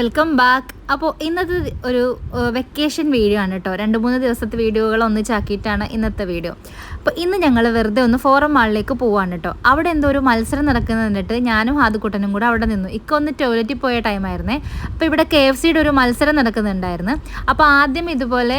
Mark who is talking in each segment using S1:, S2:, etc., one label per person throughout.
S1: Welcome back അപ്പോൾ ഇന്നത്തെ ഒരു വെക്കേഷൻ വീഡിയോ ആണ് കേട്ടോ. രണ്ട് മൂന്ന് ദിവസത്തെ വീഡിയോകൾ ഒന്നിച്ചാക്കിയിട്ടാണ് ഇന്നത്തെ വീഡിയോ അപ്പോൾ ഇന്ന് ഞങ്ങൾ വെറുതെ ഒന്ന് ഫോറം മാളിലേക്ക് പോവാണ് കേട്ടോ അവിടെ എന്തോ ഒരു മത്സരം നടക്കുന്നത് എന്നിട്ട് ഞാനും ഹാദുക്കുട്ടനും കൂടെ അവിടെ നിന്നു. ഇക്ക ഒന്ന് ടോയ്ലറ്റിൽ പോയ ടൈമായിരുന്നേ അപ്പോൾ ഇവിടെ കെ എഫ് സിയുടെ ഒരു മത്സരം നടക്കുന്നുണ്ടായിരുന്നു. അപ്പോൾ ആദ്യം ഇതുപോലെ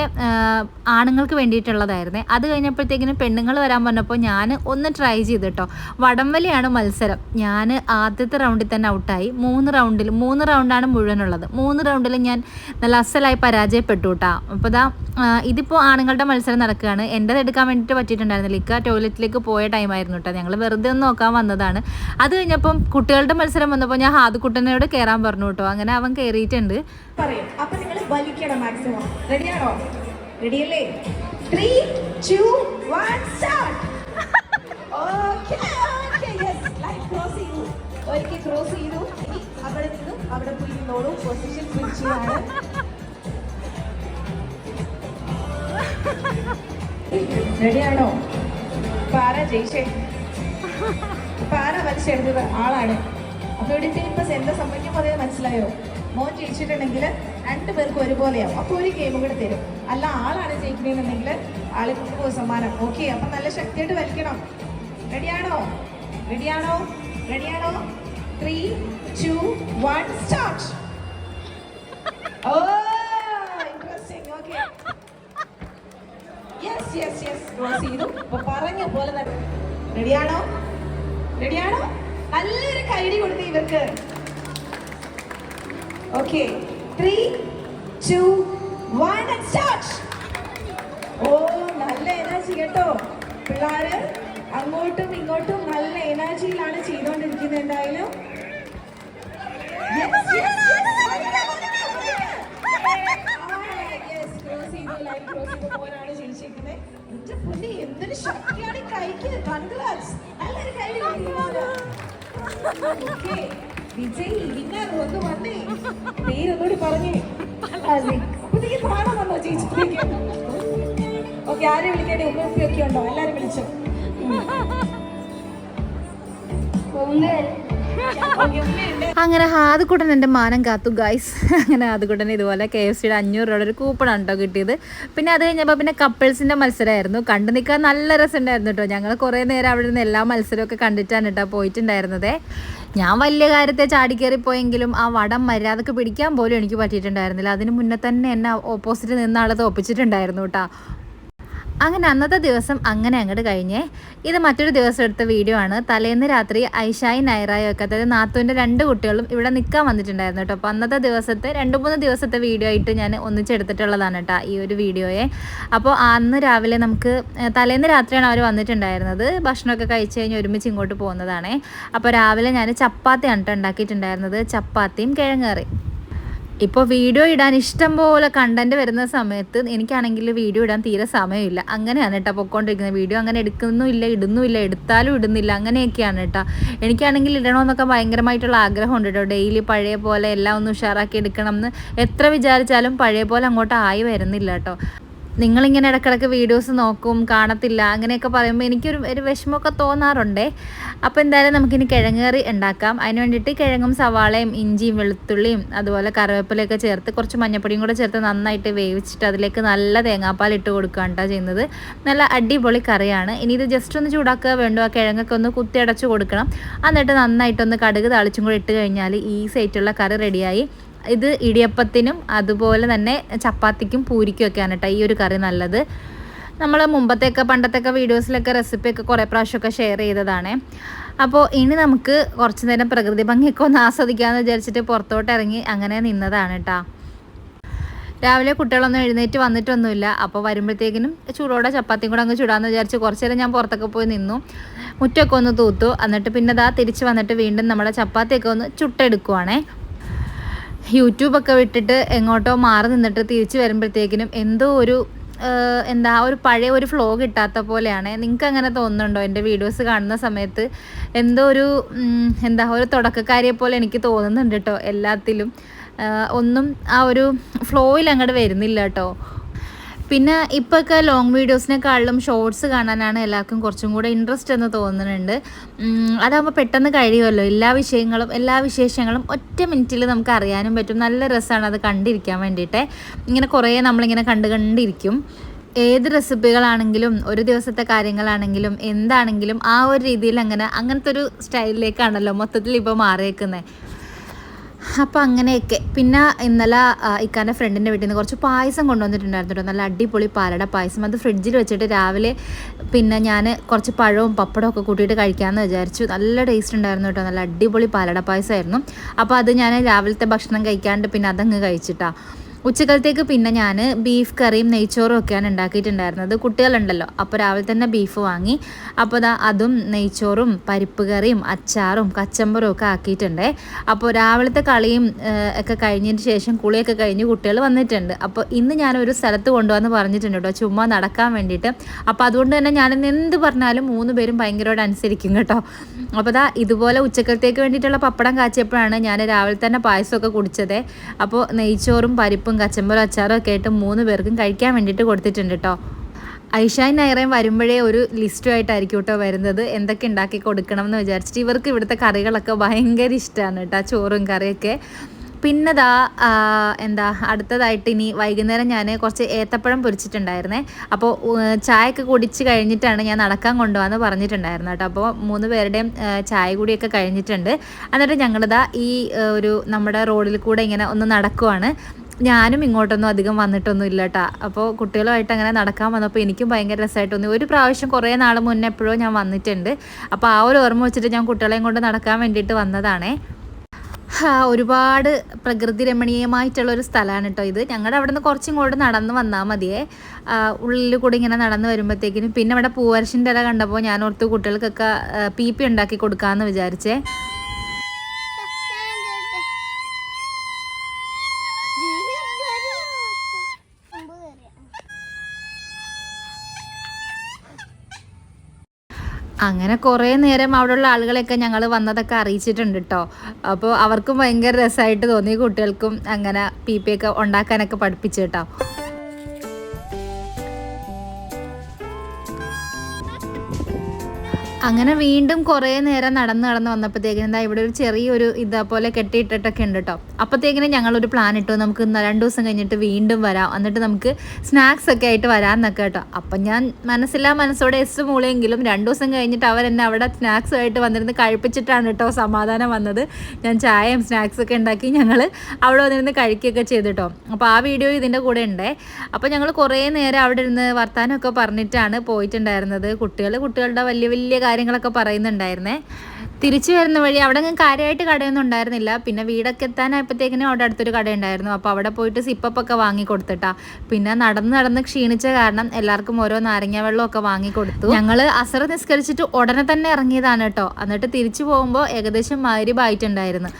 S1: ആണുങ്ങൾക്ക് വേണ്ടിയിട്ടുള്ളതായിരുന്നേ. അത് കഴിഞ്ഞപ്പോഴത്തേക്കിനും പെണ്ണുങ്ങൾ വരാൻ പറഞ്ഞപ്പോൾ ഞാൻ ഒന്ന് ട്രൈ ചെയ്തു കേട്ടോ വടംവലിയാണ് മത്സരം. ഞാൻ ആദ്യത്തെ റൗണ്ടിൽ തന്നെ ഔട്ടായി മൂന്ന് റൗണ്ടിൽ മൂന്ന് റൗണ്ടാണ് മുഴുവനുള്ളത്. മൂന്ന് റൗണ്ടിൽ ഞാൻ നല്ല അസലായി പരാജയപ്പെട്ടു കേട്ടോ അപ്പോൾ ഇതാ ഇതിപ്പോൾ ആണുങ്ങളുടെ മത്സരം നടക്കുകയാണ്. എന്റെത് എടുക്കാൻ വേണ്ടിയിട്ട് പറ്റിയിട്ടുണ്ടായിരുന്നില്ല ഇക്ക ടോയ്ലറ്റിലേക്ക് പോയ ടൈമായിരുന്നു കേട്ടോ ഞങ്ങൾ വെറുതെ ഒന്ന് നോക്കാൻ വന്നതാണ്. അത് കഴിഞ്ഞപ്പം കുട്ടികളുടെ മത്സരം വന്നപ്പോൾ ഞാൻ ഹാദുക്കുട്ടനോട് കയറാൻ പറഞ്ഞു കേട്ടോ അങ്ങനെ അവൻ കയറിയിട്ടുണ്ട്
S2: ഒരിക്കൽ ക്രോസ് ചെയ്തു. അവിടെ നിന്നും അവിടെ പോയി നിന്നോളൂ. പൊസിഷൻ സ്വിച്ച് ആണ് റെഡിയാണോ? പാറ ജയിച്ചേ. പാറ വലിച്ചെടുത്തത് ആളാണ്. അപ്പൊ ഇവിടെ ഇപ്പൊ എന്താ സംഭവിക്കും പോലെ മനസ്സിലായോ? മോൻ ജയിച്ചിട്ടുണ്ടെങ്കിൽ രണ്ടു പേർക്കും ഒരുപോലെയാവും. അപ്പൊ ഒരു ഗെയിം കൂടെ തരും. അല്ല ആളാണ് ജയിക്കുന്നതെന്നുണ്ടെങ്കിൽ ആളെ കൊണ്ടുപോകും സമ്മാനം. ഓക്കെ അപ്പൊ നല്ല ശക്തിയായിട്ട് വലിക്കണം. റെഡിയാണോ റെഡിയാണോ റെഡിയാണോ ത്രീ ടു വൺ സ്റ്റാർട്ട് ഓ ക്രോസ് ചെയ്തു. അപ്പൊ പറഞ്ഞ പോലെ തന്നെ. റെഡിയാണോ റെഡിയാണോ നല്ലൊരു കൈഡി കൊടുത്തു ഇവർക്ക്. Okay three two one start ഓ നല്ല എനർജി കേട്ടോ. പിള്ളേര് അങ്ങോട്ടും ഇങ്ങോട്ടും നല്ല എനർജിയിലാണ് ചെയ്തുകൊണ്ടിരിക്കുന്നത് എന്തായാലും. ജയിച്ചിരിക്കുന്നത്. എന്റെ പൊന്നേ, എന്തൊരു ശക്തിയാണ് ഈ കൈക്ക്. Congrats. നല്ലൊരു കൈ. വിജയ് winner ഒന്ന് വന്നേ. പേരൊന്നുകൂടി പറഞ്ഞേ. അപ്പത്തേക്ക് നാണം വന്നോ ചേച്ചിക്ക് ഓക്കെ ആരെ വിളിക്കേണ്ടി? ഉമ്മ ഉണ്ടോ? എല്ലാരും വിളിച്ചോ. ഉമ്മയുണ്ട്
S1: അങ്ങനെ ഹാദുക്കുട്ടൻ എന്റെ മാനം കാത്തു ഗൈസ് അങ്ങനെ ഹാദുക്കുട്ടൻ ഇതുപോലെ കെ എഫ് സിയുടെ അഞ്ഞൂറ് രൂപയുടെ ഒരു കൂപ്പണാണ് കേട്ടോ കിട്ടിയത്. പിന്നെ അത് കഴിഞ്ഞപ്പോൾ പിന്നെ കപ്പിൾസിന്റെ മത്സരമായിരുന്നു കണ്ടു നിൽക്കാൻ നല്ല രസമുണ്ടായിരുന്നു കേട്ടോ ഞങ്ങൾ കുറേ നേരം അവിടെ നിന്ന് എല്ലാ മത്സരമൊക്കെ കണ്ടിട്ടാണ് കേട്ടോ പോയിട്ടുണ്ടായിരുന്നത്. ഞാൻ വലിയ കാര്യത്തെ ചാടിക്കേറി പോയെങ്കിലും ആ വടം മര്യാദയ്ക്ക് പിടിക്കാൻ പോലും എനിക്ക് പറ്റിയിട്ടുണ്ടായിരുന്നില്ല. അതിന് മുന്നേ തന്നെ എന്നെ ഓപ്പോസിറ്റ് നിന്ന ആളെ തോപ്പിച്ചിട്ടുണ്ടായിരുന്നു കേട്ടോ അങ്ങനെ അന്നത്തെ ദിവസം അങ്ങനെ അങ്ങോട്ട് കഴിഞ്ഞേ. ഇത് മറ്റൊരു ദിവസം എടുത്ത വീഡിയോ ആണ്. തലേന്ന് രാത്രി ഐഷായി നൈറായും ഒക്കെ അതായത് നാത്തുവിന്റെ രണ്ട് കുട്ടികളും ഇവിടെ നിൽക്കാൻ വന്നിട്ടുണ്ടായിരുന്നു കേട്ടോ. അപ്പോൾ അന്നത്തെ ദിവസത്തെ രണ്ട് മൂന്ന് ദിവസത്തെ വീഡിയോ ആയിട്ട് ഞാൻ ഒന്നിച്ചെടുത്തിട്ടുള്ളതാണ് കേട്ടോ ഈ ഒരു വീഡിയോയെ അപ്പോൾ അന്ന് രാവിലെ നമുക്ക് തലേന്ന് രാത്രിയാണ് അവർ വന്നിട്ടുണ്ടായിരുന്നത്. ഭക്ഷണമൊക്കെ കഴിച്ച് കഴിഞ്ഞ് ഒരുമിച്ച് ഇങ്ങോട്ട് പോകുന്നതാണേ. അപ്പോൾ രാവിലെ ഞാൻ ചപ്പാത്തി കേട്ടോ ഉണ്ടാക്കിയിട്ടുണ്ടായിരുന്നത്. ചപ്പാത്തിയും കിഴങ്ങേറി ഇപ്പോൾ വീഡിയോ ഇടാൻ ഇഷ്ടം പോലെ കണ്ടന്റ് വരുന്ന സമയത്ത് എനിക്കാണെങ്കിൽ വീഡിയോ ഇടാൻ തീരെ സമയമില്ല. അങ്ങനെയാണ് കേട്ടോ പൊക്കോണ്ടിരിക്കുന്നത്. വീഡിയോ അങ്ങനെ എടുക്കുന്നുമില്ല ഇടുന്നുമില്ല എടുത്താലും ഇടുന്നില്ല. അങ്ങനെയൊക്കെയാണ് കേട്ടോ. എനിക്കാണെങ്കിൽ ഇടണമെന്നൊക്കെ ഭയങ്കരമായിട്ടുള്ള ആഗ്രഹമുണ്ട് കേട്ടോ. ഡെയിലി പഴയ പോലെ എല്ലാം ഒന്ന് ഉഷാറാക്കി എടുക്കണം എന്ന്. എത്ര വിചാരിച്ചാലും പഴയ പോലെ അങ്ങോട്ട് ആയി വരുന്നില്ല കേട്ടോ. നിങ്ങളിങ്ങനെ ഇടക്കിടക്ക് വീഡിയോസ് നോക്കും കാണത്തില്ല അങ്ങനെയൊക്കെ പറയുമ്പോൾ എനിക്കൊരു ഒരു വിഷമമൊക്കെ തോന്നാറുണ്ടേ. അപ്പോൾ എന്തായാലും നമുക്കിനി കിഴങ്ങേറി ഉണ്ടാക്കാം. അതിന് വേണ്ടിയിട്ട് കിഴങ്ങും സവാളയും ഇഞ്ചിയും വെളുത്തുള്ളിയും അതുപോലെ കറിവേപ്പിലയൊക്കെ ചേർത്ത് കുറച്ച് മഞ്ഞപ്പൊടിയും കൂടെ ചേർത്ത് നന്നായിട്ട് വേവിച്ചിട്ട് അതിലേക്ക് നല്ല തേങ്ങാപ്പാൽ ഇട്ട് കൊടുക്കുകയാണ് കേട്ടോ ചെയ്യുന്നത്. നല്ല അടിപൊളി കറിയാണ്. ഇനി ഇത് ജസ്റ്റ് ഒന്ന് ചൂടാക്കുക വേണ്ടു. ആ കിഴങ്ങൊക്കെ ഒന്ന് കുത്തിയടച്ച് കൊടുക്കണം. എന്നിട്ട് നന്നായിട്ടൊന്ന് കടുക് താളിച്ചും കൂടെ ഇട്ട് കഴിഞ്ഞാൽ ഈസി ആയിട്ടുള്ള കറി റെഡിയായി ഇത് ഇടിയപ്പത്തിനും അതുപോലെ തന്നെ ചപ്പാത്തിക്കും പൂരിക്കും ഒക്കെയാണ് കേട്ടോ ഈ ഒരു കറി നല്ലത്. നമ്മൾ മുമ്പത്തെയൊക്കെ പണ്ടത്തെയൊക്കെ വീഡിയോസിലൊക്കെ റെസിപ്പിയൊക്കെ കുറേ പ്രാവശ്യമൊക്കെ ഷെയർ ചെയ്തതാണ്. അപ്പോൾ ഇനി നമുക്ക് കുറച്ച് നേരം പ്രകൃതി ഭംഗിയൊക്കെ ഒന്ന് ആസ്വദിക്കാമെന്ന് വിചാരിച്ചിട്ട് പുറത്തോട്ട് ഇറങ്ങി അങ്ങനെ നിന്നതാണ് കേട്ടോ. രാവിലെ കുട്ടികളൊന്നും എഴുന്നേറ്റ് വന്നിട്ടൊന്നുമില്ല. അപ്പോൾ വരുമ്പോഴത്തേക്കിനും ചൂടോടെ ചപ്പാത്തിയും കൂടെ അങ്ങ് ചൂടാന്ന് വിചാരിച്ച് കുറച്ച് നേരം ഞാൻ പുറത്തൊക്കെ പോയി നിന്നു. മുറ്റമൊക്കെ ഒന്ന് തൂത്തു. എന്നിട്ട് പിന്നെ ദാ തിരിച്ച് വന്നിട്ട് വീണ്ടും നമ്മുടെ ചപ്പാത്തിയൊക്കെ ഒന്ന് ചുട്ടെടുക്കുവാണേ. യൂട്യൂബൊക്കെ വിട്ടിട്ട് എങ്ങോട്ടോ മാറി നിന്നിട്ട് തിരിച്ചു വരുമ്പോഴത്തേക്കിനും എന്തോ ഒരു എന്താ ഒരു പഴയ ഒരു ഫ്ലോ കിട്ടാത്ത പോലെയാണ്. നിങ്ങൾക്ക് അങ്ങനെ തോന്നുന്നുണ്ടോ? എന്റെ വീഡിയോസ് കാണുന്ന സമയത്ത് എന്തോ ഒരു എന്താ ഒരു തുടക്കക്കാരിയെ പോലെ എനിക്ക് തോന്നുന്നുണ്ട് കേട്ടോ എല്ലാത്തിലും. ഒന്നും ആ ഒരു ഫ്ലോയിൽ അങ്ങോട്ട് വരുന്നില്ല കേട്ടോ പിന്നെ ഇപ്പോഴൊക്കെ ലോങ് വീഡിയോസിനെക്കാളും ഷോർട്സ് കാണാനാണ് എല്ലാവർക്കും കുറച്ചും കൂടെ ഇൻട്രസ്റ്റ് എന്ന് തോന്നുന്നുണ്ട്. അതാകുമ്പോൾ പെട്ടെന്ന് കഴിയുമല്ലോ. എല്ലാ വിഷയങ്ങളും എല്ലാ വിശേഷങ്ങളും ഒറ്റ മിനിറ്റിൽ നമുക്ക് അറിയാനും പറ്റും. നല്ല രസമാണ് അത് കണ്ടിരിക്കാൻ വേണ്ടിയിട്ട്. ഇങ്ങനെ കുറേ നമ്മളിങ്ങനെ കണ്ട് കണ്ടിരിക്കും. ഏത് റെസിപ്പികളാണെങ്കിലും ഒരു ദിവസത്തെ കാര്യങ്ങളാണെങ്കിലും എന്താണെങ്കിലും ആ ഒരു രീതിയിൽ അങ്ങനെ അങ്ങനത്തെ ഒരു സ്റ്റൈലിലേക്കാണല്ലോ മൊത്തത്തിൽ ഇപ്പോൾ മാറിയേക്കുന്നത് അപ്പോൾ അങ്ങനെയൊക്കെ. പിന്നെ ഇന്നലെ ഇക്കാന്റെ ഫ്രണ്ടിന്റെ വീട്ടിൽ നിന്ന് കുറച്ച് പായസം കൊണ്ടുവന്നിട്ടുണ്ടായിരുന്നു നല്ല അടിപൊളി പാലട പായസം. അത് ഫ്രിഡ്ജിൽ വെച്ചിട്ട് രാവിലെ പിന്നെ ഞാൻ കുറച്ച് പഴവും പപ്പടവും ഒക്കെ കൂട്ടിയിട്ട് കഴിക്കാമെന്ന് വിചാരിച്ചു. നല്ല ടേസ്റ്റ് ഉണ്ടായിരുന്നു കേട്ടോ. നല്ല അടിപൊളി പാലട പായസമായിരുന്നു. അപ്പോൾ അത് ഞാൻ രാവിലത്തെ ഭക്ഷണം കഴിക്കാണ്ട് പിന്നെ അതങ്ങ് കഴിച്ചിട്ടാ. ഉച്ചക്കലത്തേക്ക് പിന്നെ ഞാൻ ബീഫ് കറിയും നെയ്ച്ചോറും ഒക്കെയാണ് ഉണ്ടാക്കിയിട്ടുണ്ടായിരുന്നത്. കുട്ടികളുണ്ടല്ലോ അപ്പോൾ രാവിലെ തന്നെ ബീഫ് വാങ്ങി. അപ്പോൾ ദാ അതും നെയ്ച്ചോറും പരിപ്പ് കറിയും അച്ചാറും കച്ചമ്പറും ഒക്കെ ആക്കിയിട്ടുണ്ട്. അപ്പോൾ രാവിലത്തെ കളിയും ഒക്കെ കഴിഞ്ഞതിന് ശേഷം കുളിയൊക്കെ കഴിഞ്ഞ് കുട്ടികൾ വന്നിട്ടുണ്ട്. അപ്പോൾ ഇന്ന് ഞാനൊരു സ്ഥലത്ത് കൊണ്ടുവന്ന് പറഞ്ഞിട്ടുണ്ട് കേട്ടോ ചുമ്മാ നടക്കാൻ വേണ്ടിയിട്ട്. അപ്പോൾ അതുകൊണ്ട് തന്നെ ഞാനിന്ന് എന്ത് പറഞ്ഞാലും മൂന്ന് പേരും ഭയങ്കരമായിട്ട് അനുസരിക്കും കേട്ടോ. അപ്പോൾ ദാ ഇതുപോലെ ഉച്ചക്കലത്തേക്ക് വേണ്ടിയിട്ടുള്ള പപ്പടം കാച്ചിയപ്പോഴാണ് ഞാൻ രാവിലെ തന്നെ പായസമൊക്കെ കുടിച്ചത്. അപ്പോൾ നെയ്ച്ചോറും പരിപ്പും കച്ചമ്പറും അച്ചാറും ഒക്കെ ആയിട്ട് മൂന്ന് പേർക്കും കഴിക്കാൻ വേണ്ടിയിട്ട് കൊടുത്തിട്ടുണ്ട് കേട്ടോ ഐഷാൻ നൈറയും വരുമ്പോഴേ ഒരു ലിസ്റ്റുമായിട്ടായിരിക്കും കേട്ടോ വരുന്നത്. എന്തൊക്കെ ഉണ്ടാക്കി കൊടുക്കണം എന്ന് വിചാരിച്ചിട്ട് ഇവർക്ക് ഇവിടുത്തെ കറികളൊക്കെ ഭയങ്കര ഇഷ്ടമാണ് കേട്ടോ ചോറും കറിയൊക്കെ. പിന്നെ ദാ എന്താ അടുത്തതായിട്ട് ഇനി വൈകുന്നേരം ഞാൻ കുറച്ച് ഏത്തപ്പഴം പൊരിച്ചിട്ടുണ്ടായിരുന്നേ. അപ്പോൾ ചായയൊക്കെ കുടിച്ച് കഴിഞ്ഞിട്ടാണ് ഞാൻ നടക്കാൻ കൊണ്ടുപോകാന്ന് പറഞ്ഞിട്ടുണ്ടായിരുന്നു കേട്ടോ അപ്പോൾ മൂന്ന് പേരുടെയും ചായ കൂടിയൊക്കെ കഴിഞ്ഞിട്ടുണ്ട്. എന്നിട്ട് ഞങ്ങളിതാ ഈ ഒരു നമ്മുടെ റോഡിൽ കൂടെ ഇങ്ങനെ ഒന്ന് നടക്കുവാണ്. ഞാനും ഇങ്ങോട്ടൊന്നും അധികം വന്നിട്ടൊന്നും ഇല്ല കേട്ടോ അപ്പോൾ കുട്ടികളുമായിട്ട് അങ്ങനെ നടക്കാൻ വന്നപ്പോൾ എനിക്കും ഭയങ്കര രസമായിട്ട് തോന്നി. ഒരു പ്രാവശ്യം കുറേ നാൾ മുന്നേ എപ്പോഴും ഞാൻ വന്നിട്ടുണ്ട്. അപ്പോൾ ആ ഒരു ഓർമ്മ വെച്ചിട്ട് ഞാൻ കുട്ടികളെയും കൊണ്ട് നടക്കാൻ വേണ്ടിയിട്ട് വന്നതാണേ. ഒരുപാട് പ്രകൃതി രമണീയമായിട്ടുള്ള ഒരു സ്ഥലമാണ് കേട്ടോ ഇത്. ഞങ്ങളുടെ അവിടെ നിന്ന് കുറച്ചും കൂടെ നടന്ന് വന്നാൽ മതിയേ. ഉള്ളിൽ കൂടി ഇങ്ങനെ നടന്ന് വരുമ്പോഴത്തേക്കിനും പിന്നെ ഇവിടെ പൂവരശിന്റെ ഇല കണ്ടപ്പോൾ ഞാൻ ഓർത്ത് കുട്ടികൾക്കൊക്കെ പി പി ഉണ്ടാക്കി കൊടുക്കാമെന്ന് വിചാരിച്ചേ. അങ്ങനെ കുറേ നേരം അവിടെയുള്ള ആളുകളെയൊക്കെ ഞങ്ങൾ വന്നതൊക്കെ അറിയിച്ചിട്ടുണ്ട് കേട്ടോ അപ്പോൾ അവർക്കും ഭയങ്കര രസമായിട്ട് തോന്നി കുട്ടികൾക്കും അങ്ങനെ പി പി ഒക്കെ ഉണ്ടാക്കാനൊക്കെ പഠിപ്പിച്ചു കേട്ടോ. അങ്ങനെ വീണ്ടും കുറേ നേരം നടന്ന് നടന്ന് വന്നപ്പോഴത്തേക്കിനും എന്താ ഇവിടെ ഒരു ചെറിയൊരു ഇതേപോലെ കെട്ടിയിട്ടിട്ടൊക്കെ ഉണ്ട് കേട്ടോ അപ്പോഴത്തേക്കിനും ഞങ്ങളൊരു പ്ലാൻ ഇട്ടു. നമുക്ക് രണ്ട് ദിവസം കഴിഞ്ഞിട്ട് വീണ്ടും വരാം. എന്നിട്ട് നമുക്ക് സ്നാക്സ് ഒക്കെ ആയിട്ട് വരാമെന്നൊക്കെ കേട്ടോ അപ്പം ഞാൻ മനസ്സില്ലാ മനസ്സോടെ എസ് മൂളിയെങ്കിലും രണ്ട് ദിവസം കഴിഞ്ഞിട്ട് അവരെന്നെ അവിടെ സ്നാക്സ് ആയിട്ട് വന്നിരുന്ന് കഴിപ്പിച്ചിട്ടാണ് കേട്ടോ സമാധാനം വന്നത്. ഞാൻ ചായയും സ്നാക്സ് ഒക്കെ ഉണ്ടാക്കി ഞങ്ങൾ അവിടെ വന്നിരുന്ന് കഴിക്കുകയൊക്കെ ചെയ്തു കേട്ടോ അപ്പോൾ ആ വീഡിയോ ഇതിന്റെ കൂടെ ഉണ്ടേ. അപ്പോൾ ഞങ്ങൾ കുറേ നേരം അവിടെ ഇരുന്ന് വർത്തമാനമൊക്കെ പറഞ്ഞിട്ടാണ് പോയിട്ടുണ്ടായിരുന്നത്. കുട്ടികൾ കുട്ടികളുടെ വലിയ വലിയ കാര്യങ്ങളൊക്കെ പറയുന്നുണ്ടായിരുന്നേ. തിരിച്ചു വരുന്ന വഴി അവിടെ അങ്ങ് കാര്യമായിട്ട് കടയൊന്നും ഉണ്ടായിരുന്നില്ല. പിന്നെ വീടൊക്കെ എത്താനായപ്പോഴത്തേക്കിനും അവിടെ അടുത്തൊരു കട ഉണ്ടായിരുന്നു അപ്പോൾ അവിടെ പോയിട്ട് സിപ്പപ്പൊക്കെ വാങ്ങി കൊടുത്തിട്ടാ പിന്നെ നടന്ന് നടന്ന് ക്ഷീണിച്ച കാരണം എല്ലാവർക്കും ഓരോ നാരങ്ങ വെള്ളമൊക്കെ വാങ്ങി കൊടുത്തു ഞങ്ങൾ അസർ നിസ്കരിച്ചിട്ട് ഉടനെ തന്നെ ഇറങ്ങിയതാണ് കേട്ടോ. എന്നിട്ട് തിരിച്ചു പോകുമ്പോൾ ഏകദേശം മരുഭായിട്ടുണ്ടായിരുന്നു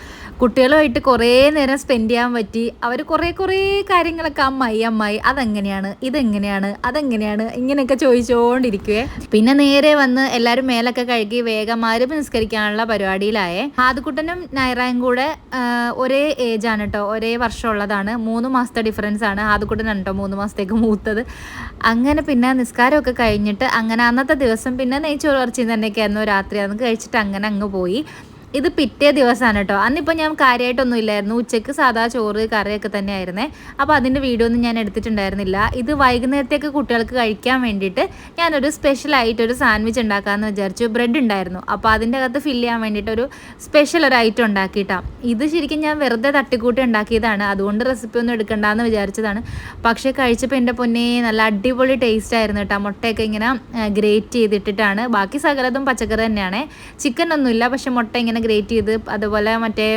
S1: കുട്ടികളുമായിട്ട് കുറേ നേരം സ്പെൻഡ് ചെയ്യാൻ പറ്റി. അവർ കുറേ കുറേ കാര്യങ്ങളൊക്കെ അമ്മായി അമ്മായി അതെങ്ങനെയാണ് ഇതെങ്ങനെയാണ് അതെങ്ങനെയാണ് ഇങ്ങനെയൊക്കെ ചോദിച്ചുകൊണ്ടിരിക്കുവേ പിന്നെ നേരെ വന്ന് എല്ലാവരും മേലൊക്കെ കഴുകി വേഗം ആരും നിസ്കരിക്കാനുള്ള പരിപാടിയിലായേ. ആദ്യക്കുട്ടനും നൈറായും കൂടെ ഒരേ ഏജ് ആണ് കേട്ടോ ഒരേ വർഷമുള്ളതാണ് മൂന്ന് മാസത്തെ ഡിഫറൻസ് ആണ്. ആദ്യക്കുട്ടനാണ് കേട്ടോ മൂന്ന് മാസത്തേക്ക് മൂത്തത്. അങ്ങനെ പിന്നെ നിസ്കാരമൊക്കെ കഴിഞ്ഞിട്ട് അങ്ങനെ അന്നത്തെ ദിവസം പിന്നെ നെയ്ച്ചോറ് ഇറച്ചി തന്നെയൊക്കെ ആയിരുന്നു രാത്രി. അന്ന് കഴിച്ചിട്ട് അങ്ങനെ അങ്ങ് പോയി. ഇത് പിറ്റേ ദിവസമാണ് കേട്ടോ. അന്നിപ്പോൾ ഞാൻ കാര്യമായിട്ടൊന്നും ഇല്ലായിരുന്നു. ഉച്ചയ്ക്ക് സാധാ ചോറ് കറിയൊക്കെ തന്നെ ആയിരുന്നേ അപ്പോൾ അതിന്റെ വീഡിയോ ഒന്നും ഞാൻ എടുത്തിട്ടുണ്ടായിരുന്നില്ല. ഇത് വൈകുന്നേരത്തേക്ക് കുട്ടികൾക്ക് കഴിക്കാൻ വേണ്ടിയിട്ട് ഞാനൊരു സ്പെഷ്യലായിട്ട് ഒരു സാൻഡ്വിച്ച് ഉണ്ടാക്കാമെന്ന് വിചാരിച്ചു. ബ്രെഡ് ഉണ്ടായിരുന്നു. അപ്പോൾ അതിന്റെ അകത്ത് ഫില്ല് ചെയ്യാൻ വേണ്ടിയിട്ട് ഒരു സ്പെഷ്യൽ ഒരു ഐറ്റം ഉണ്ടാക്കിയിട്ടാണ് ഇത് ശരിക്കും ഞാൻ വെറുതെ തട്ടിക്കൂട്ടി ഉണ്ടാക്കിയതാണ്. അതുകൊണ്ട് റെസിപ്പി ഒന്നും എടുക്കണ്ടെന്ന് വിചാരിച്ചതാണ്. പക്ഷേ കഴിച്ചപ്പോൾ എന്റെ പൊന്നെ നല്ല അടിപൊളി ടേസ്റ്റ് ആയിരുന്നു കേട്ടോ. മുട്ടയൊക്കെ ഇങ്ങനെ ഗ്രേറ്റ് ചെയ്തിട്ടിട്ടാണ്. ബാക്കി സകലതും പച്ചക്കറി തന്നെയാണ്. ചിക്കൻ ഒന്നുമില്ല. പക്ഷെ മുട്ട ഇങ്ങനെ ഗ്രേറ്റ് ചെയ്ത് അതുപോലെ മറ്റേ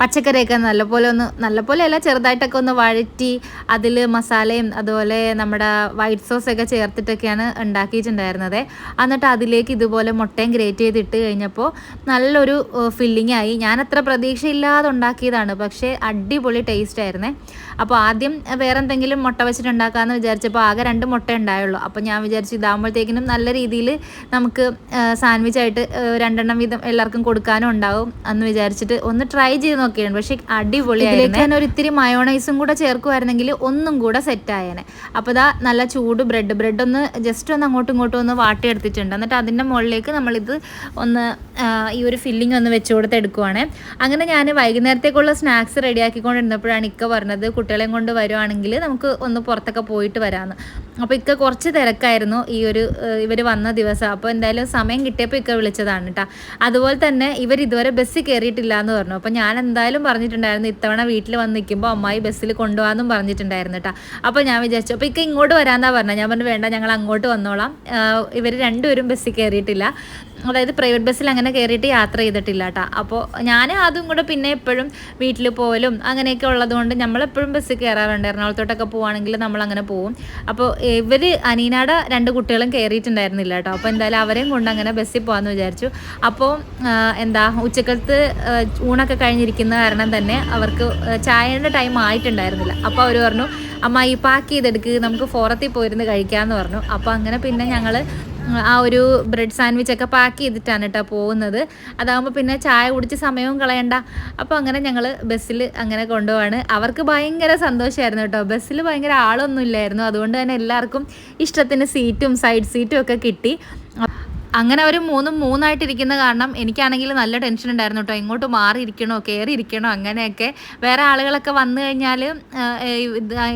S1: പച്ചക്കറിയൊക്കെ നല്ലപോലെ ഒന്ന് നല്ലപോലെ അല്ല ചെറുതായിട്ടൊക്കെ ഒന്ന് വഴറ്റി അതിൽ മസാലയും അതുപോലെ നമ്മുടെ വൈറ്റ് സോസൊക്കെ ചേർത്തിട്ടൊക്കെയാണ് ഉണ്ടാക്കിയിട്ടുണ്ടായിരുന്നത്. എന്നിട്ട് അതിലേക്ക് ഇതുപോലെ മുട്ടയും ഗ്രേറ്റ് ചെയ്തിട്ട് കഴിഞ്ഞപ്പോൾ നല്ലൊരു ഫില്ലിംഗ് ആയി. ഞാൻ അത്ര പ്രതീക്ഷയില്ലാതെ ഉണ്ടാക്കിയതാണ് പക്ഷേ അടിപൊളി ടേസ്റ്റ് ആയിരുന്നേ. അപ്പോൾ ആദ്യം വേറെ എന്തെങ്കിലും മുട്ട വെച്ചിട്ട് ഉണ്ടാക്കാമെന്ന് വിചാരിച്ചപ്പോൾ ആകെ രണ്ട് മുട്ട ഉണ്ടായുള്ളൂ. അപ്പോൾ ഞാൻ വിചാരിച്ചു ഇതാകുമ്പോഴത്തേക്കിനും നല്ല രീതിയിൽ നമുക്ക് സാൻഡ്വിച്ചായിട്ട് രണ്ടെണ്ണം വീതം എല്ലാവർക്കും കൊടുക്കാനും ഉണ്ടാവും എന്ന് വിചാരിച്ചിട്ട് ഒന്ന് ട്രൈ ചെയ്ത് ഒക്കെയാണ് പക്ഷെ അടിപൊളി ഇതിലേക്ക് തന്നെ ഒരു ഇത്തിരി മയോണൈസും കൂടെ ചേർക്കുമായിരുന്നെങ്കിൽ ഒന്നും കൂടെ സെറ്റ് ആയേനെ. അപ്പോൾ ഇതാ നല്ല ചൂട് ബ്രെഡ്. ബ്രെഡ് ഒന്ന് ജസ്റ്റ് ഒന്ന് അങ്ങോട്ടും ഇങ്ങോട്ടും ഒന്ന് വാട്ടി വാട്ടിയെടുത്തിട്ടുണ്ട്. എന്നിട്ട് അതിന്റെ മുകളിലേക്ക് നമ്മളിത് ഒന്ന് ഈ ഒരു ഫില്ലിംഗ് ഒന്ന് വെച്ച് കൊടുത്ത് എടുക്കുവാണ്. അങ്ങനെ ഞാൻ വൈകുന്നേരത്തേക്കുള്ള സ്നാക്സ് റെഡിയാക്കിക്കൊണ്ടിരുന്നപ്പോഴാണ് ഇക്ക പറഞ്ഞത് കുട്ടികളെയും കൊണ്ട് വരുവാണെങ്കിൽ നമുക്ക് ഒന്ന് പുറത്തൊക്കെ പോയിട്ട് വരാമെന്ന് അപ്പോൾ ഇക്ക കുറച്ച് തിരക്കായിരുന്നു ഈ ഒരു ഇവർ വന്ന ദിവസം. അപ്പോൾ എന്തായാലും സമയം കിട്ടിയപ്പോൾ ഇക്ക വിളിച്ചതാണ് കേട്ടോ അതുപോലെ തന്നെ ഇവർ ഇതുവരെ ബസ്സിൽ കയറിയിട്ടില്ല എന്ന് പറഞ്ഞു. അപ്പോൾ ഞാൻ എന്തായാലും പറഞ്ഞിട്ടുണ്ടായിരുന്നു ഇത്തവണ വീട്ടിൽ വന്ന് നിൽക്കുമ്പോൾ അമ്മായി ബസ്സിൽ കൊണ്ടുപോകാമെന്നും പറഞ്ഞിട്ടുണ്ടായിരുന്നു കേട്ടോ അപ്പോൾ ഞാൻ വിചാരിച്ചു അപ്പോൾ ഇക്ക ഇങ്ങോട്ട് വരാമെന്നാണ് പറഞ്ഞത്. ഞാൻ പറഞ്ഞു വേണ്ട ഞങ്ങൾ അങ്ങോട്ട് വന്നോളാം. ഇവർ രണ്ടുപേരും ബസ്സിൽ കയറിയിട്ടില്ല. അതായത് പ്രൈവറ്റ് ബസ്സിൽ അങ്ങനെ കയറിയിട്ട് യാത്ര ചെയ്തിട്ടില്ല കേട്ടോ അപ്പോൾ ഞാൻ അതും കൂടെ പിന്നെ എപ്പോഴും വീട്ടിൽ പോകലും അങ്ങനെയൊക്കെ ഉള്ളതുകൊണ്ട് നമ്മളെപ്പോഴും ബസ്സിൽ കയറാറുണ്ട് എറണാകുളത്തോട്ടൊക്കെ പോവുകയാണെങ്കിൽ നമ്മൾ അങ്ങനെ പോവും. അപ്പോൾ ഇവർ അനീനാട രണ്ട് കുട്ടികളും കയറിയിട്ടുണ്ടായിരുന്നില്ല കേട്ടോ അപ്പോൾ എന്തായാലും അവരെയും കൊണ്ട് അങ്ങനെ ബസ്സിൽ പോകാമെന്ന് വിചാരിച്ചു. അപ്പോൾ എന്താ ഉച്ചക്കലത്ത് ഊണൊക്കെ കഴിഞ്ഞിരിക്കുന്ന കാരണം തന്നെ അവർക്ക് ചായയുടെ ടൈം ആയിട്ടുണ്ടായിരുന്നില്ല. അപ്പോൾ അവർ പറഞ്ഞു അമ്മ ഈ പാക്ക് ചെയ്തെടുക്ക്. നമുക്ക് ഫോറത്തിൽ പോയിരുന്ന് കഴിക്കാമെന്ന് പറഞ്ഞു. അപ്പോൾ അങ്ങനെ പിന്നെ ഞങ്ങൾ ആ ഒരു ബ്രെഡ് സാൻഡ്വിച്ച് ഒക്കെ പാക്ക് ചെയ്തിട്ടാണ് കേട്ടോ പോകുന്നത്. അതാകുമ്പോൾ പിന്നെ ചായ കുടിച്ച് സമയവും കളയണ്ട. അപ്പോൾ അങ്ങനെ ഞങ്ങൾ ബസ്സിൽ അങ്ങനെ കൊണ്ടുപോവാണ്. അവർക്ക് ഭയങ്കര സന്തോഷമായിരുന്നു കേട്ടോ ബസ്സിൽ ഭയങ്കര ആളൊന്നും ഇല്ലായിരുന്നു അതുകൊണ്ട് തന്നെ എല്ലാവർക്കും ഇഷ്ടത്തിന് സീറ്റും സൈഡ് സീറ്റും ഒക്കെ കിട്ടി. അങ്ങനെ അവർ മൂന്നും മൂന്നായിട്ടിരിക്കുന്ന കാരണം എനിക്കാണെങ്കിൽ നല്ല ടെൻഷൻ ഉണ്ടായിരുന്നു കേട്ടോ ഇങ്ങോട്ട് മാറിയിരിക്കണോ കയറി ഇരിക്കണോ അങ്ങനെയൊക്കെ. വേറെ ആളുകളൊക്കെ വന്നു കഴിഞ്ഞാൽ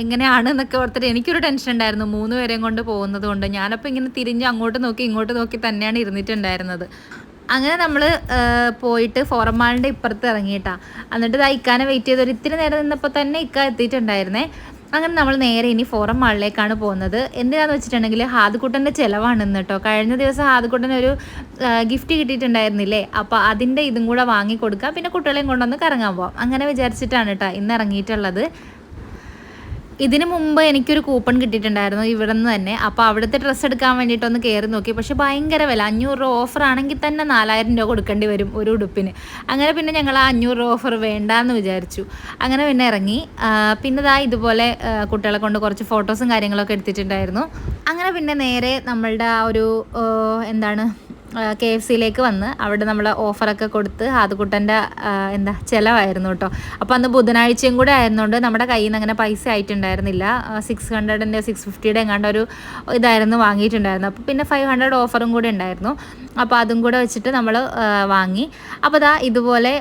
S1: എങ്ങനെയാണ് എന്നൊക്കെ ഓർത്തിട്ട് എനിക്കൊരു ടെൻഷൻ ഉണ്ടായിരുന്നു മൂന്ന് പേരെയും കൊണ്ട് പോകുന്നത് കൊണ്ട്. ഞാനപ്പോൾ ഇങ്ങനെ തിരിഞ്ഞ് അങ്ങോട്ട് നോക്കി ഇങ്ങോട്ട് നോക്കി തന്നെയാണ് ഇരുന്നിട്ടുണ്ടായിരുന്നത്. അങ്ങനെ നമ്മൾ പോയിട്ട് ഫോറം മാളിന്റെ ഇപ്പുറത്ത് ഇറങ്ങിയിട്ടാണ് എന്നിട്ട് ഇതാ ഇക്കാനെ വെയിറ്റ് ചെയ്ത്. ഇത്തിരി നേരം നിന്നപ്പോൾ തന്നെ ഇക്ക എത്തിയിട്ടുണ്ടായിരുന്നേ. അങ്ങനെ നമ്മൾ നേരെ ഇനി ഫോറം മാളിലേക്കാണ് പോകുന്നത്. എന്തിനാന്ന് വെച്ചിട്ടുണ്ടെങ്കിൽ ഹാദുക്കുട്ടന്റെ ചിലവാണെന്ന് കേട്ടോ. കഴിഞ്ഞ ദിവസം ഹാദുക്കുട്ടൻ ഒരു ഗിഫ്റ്റ് കിട്ടിയിട്ടുണ്ടായിരുന്നില്ലേ? അപ്പോൾ അതിന്റെ ഇതും കൂടെ വാങ്ങി കൊടുക്കാം പിന്നെ കുട്ടികളെയും കൊണ്ടൊന്ന് കറങ്ങാൻ പോവാം. അങ്ങനെ വിചാരിച്ചിട്ടാണ് കേട്ടോ ഇന്ന് ഇറങ്ങിയിട്ടുള്ളത്. ഇതിന് മുമ്പ് എനിക്കൊരു കൂപ്പൺ കിട്ടിയിട്ടുണ്ടായിരുന്നു ഇവിടെ നിന്ന് തന്നെ. അപ്പോൾ അവിടുത്തെ ഡ്രസ്സ് എടുക്കാൻ വേണ്ടിയിട്ടൊന്ന് കയറി നോക്കി. പക്ഷെ ഭയങ്കര വില. അഞ്ഞൂറ് രൂപ ഓഫർ ആണെങ്കിൽ തന്നെ നാലായിരം രൂപ കൊടുക്കേണ്ടി വരും ഒരു ഉടുപ്പിന്. അങ്ങനെ പിന്നെ ഞങ്ങൾ ആ അഞ്ഞൂറ് രൂപ ഓഫർ വേണ്ടാന്ന് വിചാരിച്ചു. അങ്ങനെ പിന്നെ ഇറങ്ങി. പിന്നെ ഇതാ ഇതുപോലെ കുട്ടികളെ കൊണ്ട് കുറച്ച് ഫോട്ടോസും കാര്യങ്ങളൊക്കെ എടുത്തിട്ടുണ്ടായിരുന്നു. അങ്ങനെ പിന്നെ നേരെ നമ്മളുടെ ആ ഒരു എന്താണ് കെ എഫ് സിയിലേക്ക് വന്ന് അവിടെ നമ്മൾ ഓഫറൊക്കെ കൊടുത്ത് ഹാദുക്കുട്ടന്റെ എന്താ ചിലവായിരുന്നു കേട്ടോ. അപ്പോൾ അന്ന് ബുധനാഴ്ചയും കൂടെ ആയിരുന്നുകൊണ്ട് നമ്മുടെ കയ്യിൽ നിന്ന് അങ്ങനെ പൈസ ആയിട്ടുണ്ടായിരുന്നില്ല. സിക്സ് ഹൺഡ്രഡിന്റെ സിക്സ് ഫിഫ്റ്റിയുടെ എങ്ങാണ്ട് ഒരു ഇതായിരുന്നു വാങ്ങിയിട്ടുണ്ടായിരുന്നു. അപ്പോൾ പിന്നെ ഫൈവ് ഹൺഡ്രഡ് ഓഫറും കൂടെ ഉണ്ടായിരുന്നു. അപ്പോൾ അതും കൂടെ വെച്ചിട്ട് നമ്മൾ വാങ്ങി. അപ്പോൾ ദാ ഇതുപോലെ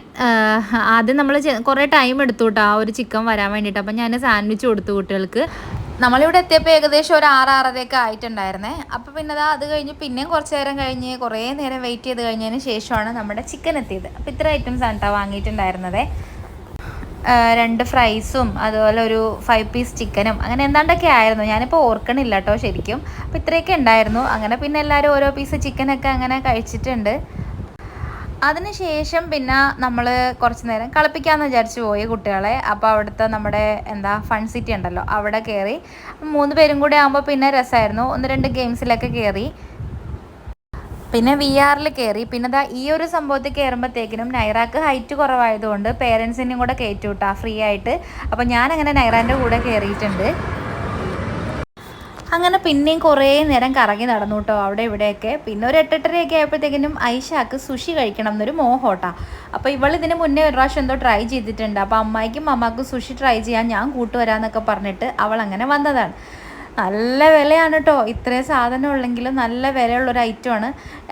S1: ആദ്യം നമ്മൾ കുറേ ടൈം എടുത്തു കേട്ടോ ആ ഒരു ചിക്കൻ വരാൻ വേണ്ടിയിട്ട്. അപ്പോൾ ഞാൻ സാൻഡ്വിച്ച് കൊടുത്തു കുട്ടികൾക്ക്. നമ്മളിവിടെ എത്തിയപ്പോൾ ഏകദേശം ഒരു ആറ് ആറരയൊക്കെ ആയിട്ടുണ്ടായിരുന്നേ. അപ്പോൾ പിന്നെ ദാ അത് കഴിഞ്ഞ് പിന്നെയും കുറച്ച് നേരം കഴിഞ്ഞ് കുറേ നേരം വെയിറ്റ് ചെയ്ത് കഴിഞ്ഞതിന് ശേഷമാണ് നമ്മുടെ ചിക്കൻ എത്തിയത്. അപ്പോൾ ഇത്ര ഐറ്റംസ് ആണ് കേട്ടോ വാങ്ങിയിട്ടുണ്ടായിരുന്നത്. രണ്ട് ഫ്രൈസും അതുപോലെ ഒരു ഫൈവ് പീസ് ചിക്കനും അങ്ങനെ എന്താണ്ടൊക്കെ ആയിരുന്നു. ഞാനിപ്പോൾ ഓർക്കണില്ല കേട്ടോ ശരിക്കും. അപ്പോൾ ഇത്രയൊക്കെ ഉണ്ടായിരുന്നു. അങ്ങനെ പിന്നെ എല്ലാവരും ഓരോ പീസ് ചിക്കനൊക്കെ അങ്ങനെ കഴിച്ചിട്ടുണ്ട്. അതിനുശേഷം പിന്നെ നമ്മൾ കുറച്ച് നേരം കളിപ്പിക്കാമെന്ന് വിചാരിച്ച് പോയി കുട്ടികളെ. അപ്പോൾ അവിടുത്തെ നമ്മുടെ എന്താ ഫൺ സിറ്റി ഉണ്ടല്ലോ അവിടെ കയറി മൂന്ന് പേരും കൂടെ ആകുമ്പോൾ പിന്നെ രസമായിരുന്നു ഒന്ന് രണ്ട് ഗെയിംസിലൊക്കെ കയറി പിന്നെ വി ആറിൽ കയറി പിന്നെ ദാ ഈ ഒരു സംഭവത്തിൽ കയറുമ്പോഴത്തേക്കിനും നൈറാക്ക് ഹൈറ്റ് കുറവായതുകൊണ്ട് പേരൻസിനെയും കൂടെ കയറ്റി വിട്ടാ ഫ്രീ ആയിട്ട്. അപ്പോൾ ഞാനങ്ങനെ നൈറാന്റെ കൂടെ കയറിയിട്ടുണ്ട് അങ്ങനെ പിന്നെയും കുറേ നേരം കറങ്ങി നടന്നു കേട്ടോ അവിടെ ഇവിടെയൊക്കെ. പിന്നെ ഒരു എട്ടെട്ടരയൊക്കെ ആയപ്പോഴത്തേക്കിനും ഐഷാക്ക് സുഷി കഴിക്കണം എന്നൊരു മോഹോട്ടാ. അപ്പോൾ ഇവൾ ഇതിന് മുന്നേ ഒരു പ്രാവശ്യം എന്തോ ട്രൈ ചെയ്തിട്ടുണ്ട്. അപ്പോൾ അമ്മായിക്കും അമ്മക്കും സുഷി ട്രൈ ചെയ്യാൻ ഞാൻ കൂട്ടുവരാന്നൊക്കെ പറഞ്ഞിട്ട് അവൾ അങ്ങനെ വന്നതാണ്. നല്ല വിലയാണ് കേട്ടോ ഇത്രയും സാധനം ഉള്ളെങ്കിലും നല്ല വിലയുള്ള ഒരു ഐറ്റമാണ്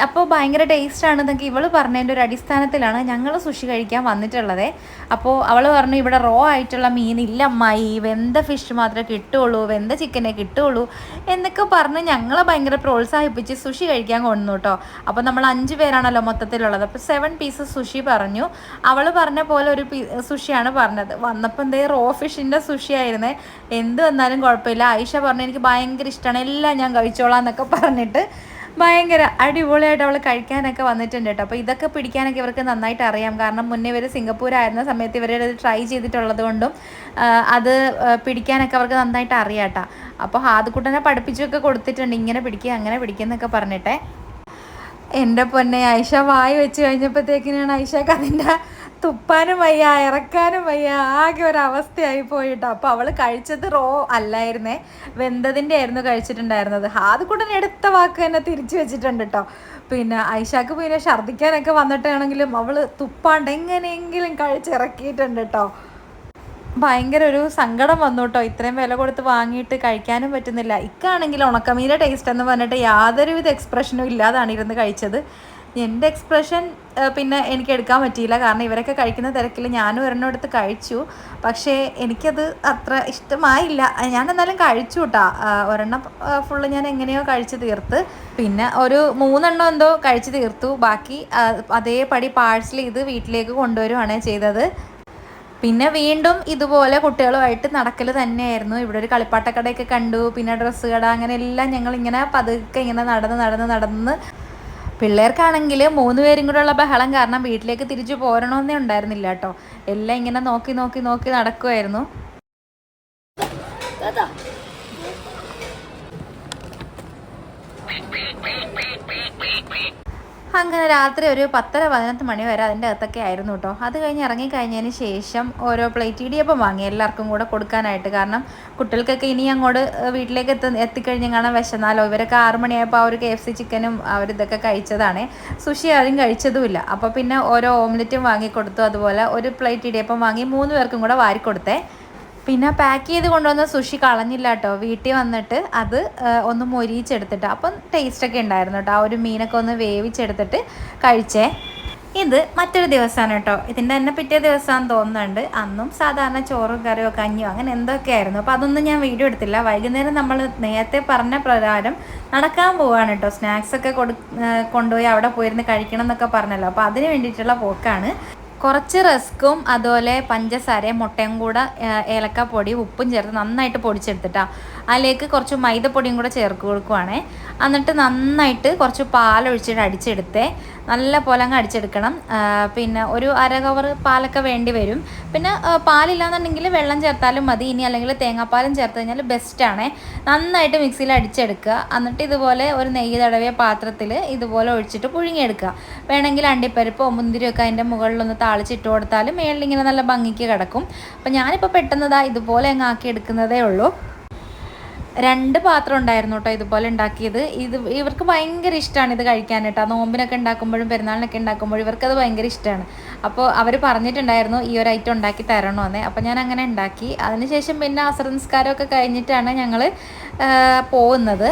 S1: അപ്പോൾ ഭയങ്കര ടേസ്റ്റാണ് എന്നൊക്കെ ഇവൾ പറഞ്ഞതിന്റെ ഒരു അടിസ്ഥാനത്തിലാണ് ഞങ്ങൾ സുഷി കഴിക്കാൻ വന്നിട്ടുള്ളത്. അപ്പോൾ അവൾ പറഞ്ഞു ഇവിടെ റോ ആയിട്ടുള്ള മീൻ ഇല്ല അമ്മായി. വെന്ത ഫിഷ് മാത്രമേ കിട്ടുള്ളൂ. വെന്ത ചിക്കനെ കിട്ടുള്ളൂ. എന്നൊക്കെ പറഞ്ഞ് ഞങ്ങളെ ഭയങ്കര പ്രോത്സാഹിപ്പിച്ച് സുഷി കഴിക്കാൻ കൊണ്ടു കേട്ടോ അപ്പോൾ നമ്മൾ അഞ്ച് പേരാണല്ലോ മൊത്തത്തിലുള്ളത്. അപ്പോൾ സെവൻ പീസ് സുഷി പറഞ്ഞു. അവൾ പറഞ്ഞ പോലെ ഒരു സുഷിയാണ് പറഞ്ഞത്. വന്നപ്പോൾ എന്തേ റോ ഫിഷിന്റെ സുഷി ആയിരുന്നേ. എന്ത് വന്നാലും കുഴപ്പമില്ല. ആയിഷ പറഞ്ഞു എനിക്ക് ഭയങ്കര ഇഷ്ടമാണ് എല്ലാം ഞാൻ കഴിച്ചോളാം എന്നൊക്കെ പറഞ്ഞിട്ട് ഭയങ്കര അടിപൊളിയായിട്ട് അവൾ കഴിക്കാനൊക്കെ വന്നിട്ടുണ്ട് കേട്ടോ അപ്പോൾ ഇതൊക്കെ പിടിക്കാനൊക്കെ ഇവർക്ക് നന്നായിട്ട് അറിയാം. കാരണം മുന്നേ ഇവർ സിംഗപ്പൂരായിരുന്ന സമയത്ത് അത് ട്രൈ ചെയ്തിട്ടുള്ളത് കൊണ്ടും അത് പിടിക്കാനൊക്കെ അവർക്ക് നന്നായിട്ട് അറിയാം കേട്ടോ അപ്പോൾ ഹാദുക്കുട്ടനെ പഠിപ്പിച്ചൊക്കെ കൊടുത്തിട്ടുണ്ട്. ഇങ്ങനെ പിടിക്കുക അങ്ങനെ പിടിക്കുക എന്നൊക്കെ പറഞ്ഞിട്ടേ. എന്റെ പൊന്നെ ഐഷ വായി വെച്ച് കഴിഞ്ഞപ്പോഴത്തേക്കിനാണ് ഐഷക്ക് അതിന്റെ തുപ്പാനും വയ്യ ഇറക്കാനും വയ്യ ആകെ ഒരു അവസ്ഥയായി പോയിട്ടോ. അപ്പോൾ അവൾ കഴിച്ചത് റോ അല്ലായിരുന്നേ വെന്തതിന്റെ ആയിരുന്നു കഴിച്ചിട്ടുണ്ടായിരുന്നത്. കൂടെ എടുത്ത വാക്ക് തന്നെ തിരിച്ചു വെച്ചിട്ടുണ്ട് കേട്ടോ പിന്നെ ഐഷാക്ക് പിന്നെ ഛർദ്ദിക്കാനൊക്കെ വന്നിട്ടാണെങ്കിലും അവൾ തുപ്പാണ്ട് എങ്ങനെയെങ്കിലും കഴിച്ചിറക്കിയിട്ടുണ്ട് കേട്ടോ ഭയങ്കര ഒരു സങ്കടം വന്നു കേട്ടോ ഇത്രയും വില കൊടുത്ത് വാങ്ങിയിട്ട് കഴിക്കാനും പറ്റുന്നില്ല. ഇക്കാണെങ്കിൽ ഉണക്കമീന്റെ ടേസ്റ്റ് എന്ന് പറഞ്ഞിട്ട് യാതൊരുവിധ എക്സ്പ്രഷനും ഇല്ലാതാണ് ഇരുന്ന് കഴിച്ചത്. എന്റെ എക്സ്പ്രഷൻ പിന്നെ എനിക്ക് എടുക്കാൻ പറ്റിയില്ല. കാരണം ഇവരൊക്കെ കഴിക്കുന്ന തിരക്കിൽ ഞാനും ഒരെണ്ണടുത്ത് കഴിച്ചു. പക്ഷേ എനിക്കത് അത്ര ഇഷ്ടമായില്ല. ഞാൻ എന്നാലും കഴിച്ചു കേട്ടാ ഒരെണ്ണം ഫുള്ള് ഞാൻ എങ്ങനെയോ കഴിച്ച് തീർത്ത്. പിന്നെ ഒരു മൂന്നെണ്ണം എന്തോ കഴിച്ച് തീർത്തു. ബാക്കി അതേപടി പാഴ്സൽ ചെയ്ത് വീട്ടിലേക്ക് കൊണ്ടുവരുവാണ് ചെയ്തത്. പിന്നെ വീണ്ടും ഇതുപോലെ കുട്ടികളുമായിട്ട് നടക്കൽ തന്നെയായിരുന്നു. ഇവിടെ ഒരു കളിപ്പാട്ടക്കടയൊക്കെ കണ്ടു. പിന്നെ ഡ്രസ്സ് കട അങ്ങനെ എല്ലാം ഞങ്ങൾ ഇങ്ങനെ പതുക്കെ ഇങ്ങനെ നടന്ന് നടന്ന് നടന്ന് പിള്ളേർക്കാണെങ്കിൽ മൂന്ന് പേരും കൂടെ ഉള്ള ബഹളം കാരണം വീട്ടിലേക്ക് തിരിച്ചു പോരണമെന്നേ ഉണ്ടായിരുന്നില്ല കേട്ടോ. എല്ലാം ഇങ്ങനെ നോക്കി നോക്കി നോക്കി നടക്കുമായിരുന്നു അങ്ങനെ രാത്രി ഒരു പത്തര പതിനൊന്ന് മണി വരെ അതിന്റെ അകത്തൊക്കെ ആയിരുന്നു കേട്ടോ അത് കഴിഞ്ഞ് ഇറങ്ങിക്കഴിഞ്ഞതിന് ശേഷം ഓരോ പ്ലേറ്റ് ഇടിയപ്പം വാങ്ങി എല്ലാവർക്കും കൂടെ കൊടുക്കാനായിട്ട്. കാരണം കുട്ടികൾക്കൊക്കെ ഇനി അങ്ങോട്ട് വീട്ടിലേക്ക് എത്തി എത്തിക്കഴിഞ്ഞ് കാണാൻ വിശന്നാലോ. ഇവരൊക്കെ ആറ് മണിയായപ്പോൾ അവർ കെ എഫ് സി ചിക്കനും അവരിതൊക്കെ കഴിച്ചതാണ്. സുഷി ആരും കഴിച്ചതുമില്ല. അപ്പോൾ പിന്നെ ഓരോ ഓംലെറ്റും വാങ്ങിക്കൊടുത്തു അതുപോലെ ഒരു പ്ലേറ്റ് ഇടിയപ്പം വാങ്ങി മൂന്ന് പേർക്കും കൂടെ വാരിക്കൊടുത്തേ. പിന്നെ പാക്ക് ചെയ്ത് കൊണ്ടുവന്ന സുഷി കളഞ്ഞില്ല കേട്ടോ. വീട്ടിൽ വന്നിട്ട് അത് ഒന്ന് മൊരിയിച്ചെടുത്തിട്ട് അപ്പം ടേസ്റ്റൊക്കെ ഉണ്ടായിരുന്നു കേട്ടോ. ആ ഒരു മീനൊക്കെ ഒന്ന് വേവിച്ചെടുത്തിട്ട് കഴിച്ചേ. ഇത് മറ്റൊരു ദിവസമാണ് കേട്ടോ. ഇതിന്റെ തന്നെ പിറ്റേ ദിവസമാണെന്ന് തോന്നുന്നുണ്ട്. അന്നും സാധാരണ ചോറും കറിയോ കഞ്ഞിയോ അങ്ങനെ എന്തൊക്കെ ആയിരുന്നു. അപ്പോൾ അതൊന്നും ഞാൻ വീഡിയോ എടുത്തില്ല. വൈകുന്നേരം നമ്മൾ നേരത്തെ പറഞ്ഞ പ്രകാരം നടക്കാൻ പോവാണ് കേട്ടോ. സ്നാക്സ് ഒക്കെ കൊടു കൊണ്ടുപോയി അവിടെ പോയിരുന്ന് കഴിക്കണം എന്നൊക്കെ പറഞ്ഞല്ലോ. അപ്പോൾ അതിന് വേണ്ടിയിട്ടുള്ള പോക്കാണ് കുറച്ച് റസ്ക്കും അതുപോലെ പഞ്ചസാരയും മുട്ടയും കൂടെ ഏലക്കാപ്പൊടി ഉപ്പും ചേർത്ത് നന്നായിട്ട് പൊടിച്ചെടുത്തിട്ടാ. അതിലേക്ക് കുറച്ച് മൈദപ്പൊടിയും കൂടെ ചേർക്ക് കൊടുക്കുവാണേ. എന്നിട്ട് നന്നായിട്ട് കുറച്ച് പാലൊഴിച്ചിട്ട് അടിച്ചെടുത്തേ. നല്ല പോലെ അങ്ങ് അടിച്ചെടുക്കണം. പിന്നെ ഒരു അര കവർ പാലൊക്കെ വേണ്ടി വരും. പിന്നെ പാലില്ലാന്നുണ്ടെങ്കിൽ വെള്ളം ചേർത്താലും മതി. ഇനി അല്ലെങ്കിൽ തേങ്ങാപ്പാലും ചേർത്ത് കഴിഞ്ഞാൽ ബെസ്റ്റാണേ നന്നായിട്ട് മിക്സിയിൽ അടിച്ചെടുക്കുക. എന്നിട്ട് ഇതുപോലെ ഒരു നെയ്യ് തടവിയ പാത്രത്തിൽ ഇതുപോലെ ഒഴിച്ചിട്ട് പുഴുങ്ങിയെടുക്കുക. വേണമെങ്കിൽ അണ്ടിപ്പരിപ്പോ മുന്തിരിയൊക്കെ അതിന്റെ മുകളിലൊന്ന് താളിച്ചിട്ട് കൊടുത്താൽ മേളിൽ ഇങ്ങനെ നല്ല ഭംഗിക്ക് കിടക്കും. അപ്പം ഞാനിപ്പോൾ പെട്ടെന്നതാ ഇതാ ഇതുപോലെ അങ്ങ് ആക്കി എടുക്കുന്നതേ ഉള്ളൂ. രണ്ട് പാത്രം ഉണ്ടായിരുന്നു കേട്ടോ ഇതുപോലെ ഉണ്ടാക്കിയത്. ഇത് ഇവർക്ക് ഭയങ്കര ഇഷ്ടമാണ് ഇത് കഴിക്കാൻ കേട്ടോ. നോമ്പിനൊക്കെ ഉണ്ടാക്കുമ്പോഴും പെരുന്നാളിനൊക്കെ ഉണ്ടാക്കുമ്പോഴും ഇവർക്കത് ഭയങ്കര ഇഷ്ടമാണ് അപ്പോൾ അവർ പറഞ്ഞിട്ടുണ്ടായിരുന്നു ഈ ഒരു ഐറ്റം ഉണ്ടാക്കി തരണമെന്ന് അപ്പോൾ ഞാൻ അങ്ങനെ ഉണ്ടാക്കി. അതിനുശേഷം പിന്നെ അസംസ്കാരമൊക്കെ കഴിഞ്ഞിട്ടാണ് ഞങ്ങൾ പോകുന്നത്.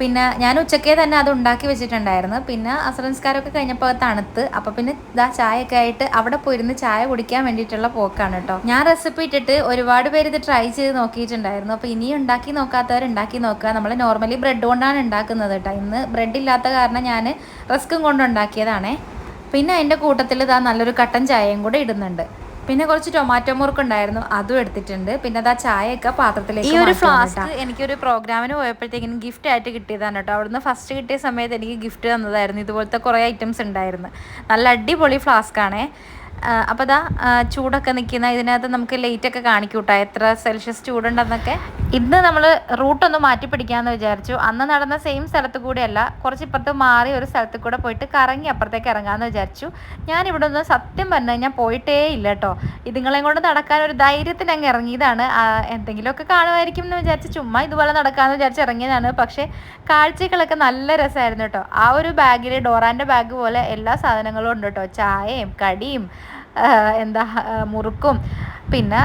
S1: പിന്നെ ഞാൻ ഉച്ചക്കേ തന്നെ അത് ഉണ്ടാക്കി വെച്ചിട്ടുണ്ടായിരുന്നു. പിന്നെ അസംസ്കാരമൊക്കെ കഴിഞ്ഞപ്പോൾ തണുത്ത്. അപ്പോൾ പിന്നെ ഇതാ ചായയൊക്കെ ആയിട്ട് അവിടെ പോയിരുന്ന് ചായ കുടിക്കാൻ വേണ്ടിയിട്ടുള്ള പോക്കാണ് കേട്ടോ. ഞാൻ റെസിപ്പി ഇട്ടിട്ട് ഒരുപാട് പേര് ഇത് ട്രൈ ചെയ്ത് നോക്കിയിട്ടുണ്ടായിരുന്നു. അപ്പോൾ ഇനി ഉണ്ടാക്കി നോക്കാത്തവർ ഉണ്ടാക്കി നോക്കുക. നമ്മൾ നോർമലി ബ്രെഡ് കൊണ്ടാണ് ഉണ്ടാക്കുന്നത് കേട്ടോ. ഇന്ന് ബ്രെഡ് ഇല്ലാത്ത കാരണം ഞാൻ റിസ്ക്കും കൊണ്ട് ഉണ്ടാക്കിയതാണേ. പിന്നെ അതിന്റെ കൂട്ടത്തിൽ ഇതാ നല്ലൊരു കട്ടൻ ചായയും കൂടെ ഇടുന്നുണ്ട്. പിന്നെ കുറച്ച് ടൊമാറ്റോ മുറുക്ക് ഉണ്ടായിരുന്നു അതും എടുത്തിട്ടുണ്ട്. പിന്നെ അതാ ചായയൊക്കെ പാത്രത്തിലേക്ക് ഈ ഒരു ഫ്ലാസ്ക് എനിക്കൊരു പ്രോഗ്രാമിന് പോയപ്പോഴത്തേക്കും ഗിഫ്റ്റ് ആയിട്ട് കിട്ടിയതാണ് കേട്ടോ. അവിടുന്ന് ഫസ്റ്റ് കിട്ടിയ സമയത്ത് എനിക്ക് ഗിഫ്റ്റ് തന്നതായിരുന്നു. ഇതുപോലത്തെ കുറേ ഐറ്റംസ് ഉണ്ടായിരുന്നു. നല്ല അടിപൊളി ഫ്ലാസ്ക് ആണേ. അപ്പോൾ ദാ ചൂടൊക്കെ നിൽക്കുന്ന ഇതിനകത്ത് നമുക്ക് ലൈറ്റ് ഒക്കെ കാണിക്കും കേട്ടോ എത്ര സെൽഷ്യസ് ചൂടുണ്ടെന്നൊക്കെ. ഇന്ന് നമ്മൾ റൂട്ടൊന്ന് മാറ്റി പിടിക്കാമെന്ന് വിചാരിച്ചു. അന്ന് നടന്ന സെയിം സ്ഥലത്ത് കൂടെയല്ല കുറച്ച് ഇപ്പുറത്ത് മാറി ഒരു സ്ഥലത്ത് കൂടെ പോയിട്ട് കറങ്ങി അപ്പുറത്തേക്ക് ഇറങ്ങാമെന്ന് വിചാരിച്ചു. ഞാൻ ഇവിടെ ഒന്ന് സത്യം പറഞ്ഞു കഴിഞ്ഞാൽ പോയിട്ടേ ഇല്ല കേട്ടോ ഇതുങ്ങളെയും കൊണ്ട് നടക്കാൻ ഒരു ധൈര്യത്തിന് അങ്ങ് ഇറങ്ങിയതാണ്. എന്തെങ്കിലുമൊക്കെ കാണുമായിരിക്കും എന്ന് വിചാരിച്ചു ചുമ്മാ ഇതുപോലെ നടക്കാമെന്ന് വിചാരിച്ച് ഇറങ്ങിയതാണ്. പക്ഷേ കാഴ്ചകളൊക്കെ നല്ല രസമായിരുന്നു കേട്ടോ. ആ ഒരു ബാഗിൽ ഡോറാന്റെ ബാഗ് പോലെ എല്ലാ സാധനങ്ങളും ഉണ്ട് കേട്ടോ. ചായയും കടിയും എന്താ മുറുക്കും പിന്നെ